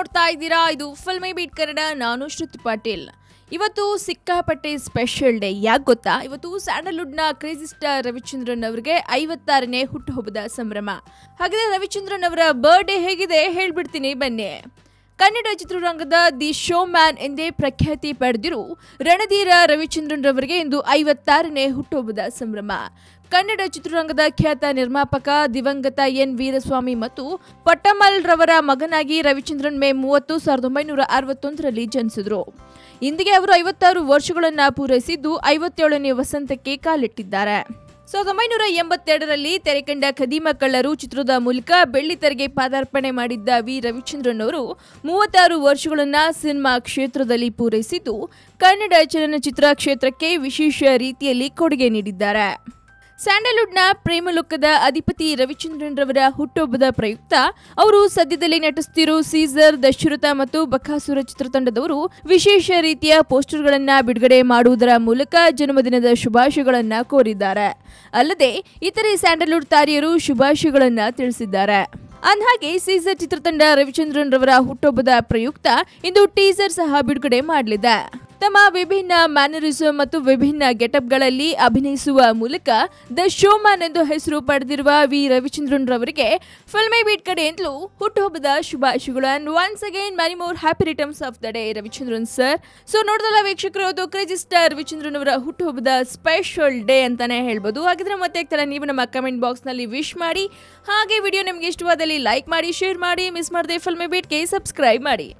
ನೋಡ್ತಾ ಇದ್ದೀರಾ? ಇದು ಫಿಲ್ಮಿ ಬೀಟ್ ಕನ್ನಡ, ನಾನು ಶ್ರುತಿ ಪಾಟೀಲ್. ಇವತ್ತು ಸಿಕ್ಕಾಪಟ್ಟೆ ಸ್ಪೆಷಲ್ ಡೇ ಯಾಕೆ ಗೊತ್ತಾ? ಇವತ್ತು ಸ್ಯಾಂಡಲ್ವುಡ್ನ ಕ್ರೇಜಿ ಸ್ಟಾರ್ ರವಿಚಂದ್ರನ್ ಅವರಿಗೆ ಐವತ್ತಾರನೇ ಹುಟ್ಟುಹಬ್ಬದ ಸಂಭ್ರಮ. ಹಾಗಾದ್ರೆ ರವಿಚಂದ್ರನ್ ಅವರ ಬರ್ಡೇ ಹೇಗಿದೆ ಹೇಳ್ಬಿಡ್ತೀನಿ ಬನ್ನಿ. ಕನ್ನಡ ಚಿತ್ರರಂಗದ ದಿ ಶೋ ಮ್ಯಾನ್ ಎಂದೇ ಪ್ರಖ್ಯಾತಿ ಪಡೆದಿರು ರಣಧೀರ ರವಿಚಂದ್ರನ್ ರವರಿಗೆ ಇಂದು ಐವತ್ತಾರನೇ ಹುಟ್ಟುಹಬ್ಬದ ಸಂಭ್ರಮ. ಕನ್ನಡ ಚಿತ್ರರಂಗದ ಖ್ಯಾತ ನಿರ್ಮಾಪಕ ದಿವಂಗತ ಎನ್ ವೀರಸ್ವಾಮಿ ಮತ್ತು ಪಟ್ಟಮಲ್ ರವರ ಮಗನಾಗಿ ರವಿಚಂದ್ರನ್ ಮೇ ಮೂವತ್ತು ಸಾವಿರದ ಒಂಬೈನೂರ ಅರವತ್ತೊಂದರಲ್ಲಿ ಜನಿಸಿದರು. ಇಂದಿಗೆ ಅವರು ಐವತ್ತಾರು ವರ್ಷಗಳನ್ನು ಪೂರೈಸಿದ್ದು ಐವತ್ತೇಳನೇ ವಸಂತಕ್ಕೆ ಕಾಲಿಟ್ಟಿದ್ದಾರೆ. ಸಾವಿರದ ಒಂಬೈನೂರ ಎಂಬತ್ತೆರಡರಲ್ಲಿ ತೆರೆಕಂಡ ಖದೀಮ ಕಳ್ಳರು ಚಿತ್ರದ ಮೂಲಕ ಬೆಳ್ಳಿತೆರೆಗೆ ಪಾದಾರ್ಪಣೆ ಮಾಡಿದ್ದ ವಿ ರವಿಚಂದ್ರನ್ ಅವರು ಮೂವತ್ತಾರು ವರ್ಷಗಳನ್ನ ಸಿನಿಮಾ ಕ್ಷೇತ್ರದಲ್ಲಿ ಪೂರೈಸಿದ್ದು ಕನ್ನಡ ಚಲನಚಿತ್ರ ಕ್ಷೇತ್ರಕ್ಕೆ ವಿಶೇಷ ರೀತಿಯಲ್ಲಿ ಕೊಡುಗೆ ನೀಡಿದ್ದಾರೆ. ಸ್ಯಾಂಡಲ್ವುಡ್ನ ಪ್ರೇಮಲೋಕದ ಅಧಿಪತಿ ರವಿಚಂದ್ರನ್ ರವರ ಹುಟ್ಟುಹಬ್ಬದ ಪ್ರಯುಕ್ತ, ಅವರು ಸದ್ಯದಲ್ಲಿ ನಟಿಸುತ್ತಿರುವ ಸೀಸರ್, ದಶರಥ ಮತ್ತು ಬಕಾಸುರ ಚಿತ್ರತಂಡದವರು ವಿಶೇಷ ರೀತಿಯ ಪೋಸ್ಟರ್ಗಳನ್ನು ಬಿಡುಗಡೆ ಮಾಡುವುದರ ಮೂಲಕ ಜನ್ಮದಿನದ ಶುಭಾಶಯಗಳನ್ನು ಕೋರಿದ್ದಾರೆ. ಅಲ್ಲದೆ, ಇತರೆ ಸ್ಯಾಂಡಲ್ವುಡ್ ತಾರಿಯರು ಶುಭಾಶಯಗಳನ್ನು ತಿಳಿಸಿದ್ದಾರೆ. ಅಂದಹಾಗೆ, ಸೀಸರ್ ಚಿತ್ರತಂಡ ರವಿಚಂದ್ರನ್ ರವರ ಹುಟ್ಟುಹಬ್ಬದ ಪ್ರಯುಕ್ತ ಇಂದು ಟೀಸರ್ ಸಹ ಬಿಡುಗಡೆ ಮಾಡಲಿದೆ. ತಮ್ಮ ವಿಭಿನ್ನ ಮ್ಯಾನರಿಸಮ್ ಮತ್ತು ವಿಭಿನ್ನ ಗೆಟಪ್ಗಳಲ್ಲಿ ಅಭಿನಯಿಸುವ ಮೂಲಕ ದ ಶೋ ಮ್ಯಾನ್ ಎಂದು ಹೆಸರು ಪಡೆದಿರುವ ವಿ. ರವಿಚಂದ್ರನ್ ರವರಿಗೆ ಫಿಲ್ಮಿ ಬೀಟ್ ಕಡೆಯಿಂದಲೂ ಹುಟ್ಟುಹಬ್ಬದ ಶುಭಾಶಯಗಳು. And once again many more happy returns of the day Ravichandran sir so ನೋಡಿದಲ್ಲ ವೀಕ್ಷಕರು, ಅದು ಕ್ರೇಜಿ ಸ್ಟಾರ್ ರವಿಚಂದ್ರನ್ ಅವರ ಹುಟ್ಟುಹಬ್ಬದ ಸ್ಪೆಷಲ್ ಡೇ ಅಂತಾನೆ ಹೇಳ್ಬೋದು. ಹಾಗಿದ್ರೆ ಮತ್ತೆ ಆಗ್ತಾರೆ ನೀವು ನಮ್ಮ ಕಮೆಂಟ್ ಬಾಕ್ಸ್ನಲ್ಲಿ ವಿಶ್ ಮಾಡಿ, ಹಾಗೆ ವಿಡಿಯೋ ನಿಮಗೆ ಇಷ್ಟವಾದಲ್ಲಿ ಲೈಕ್ ಮಾಡಿ ಶೇರ್ ಮಾಡಿ ಮಿಸ್ ಮಾಡದೆ ಫಿಲ್ಮಿ ಬೀಟ್ಗೆ ಸಬ್ಸ್ಕ್ರೈಬ್ ಮಾಡಿ.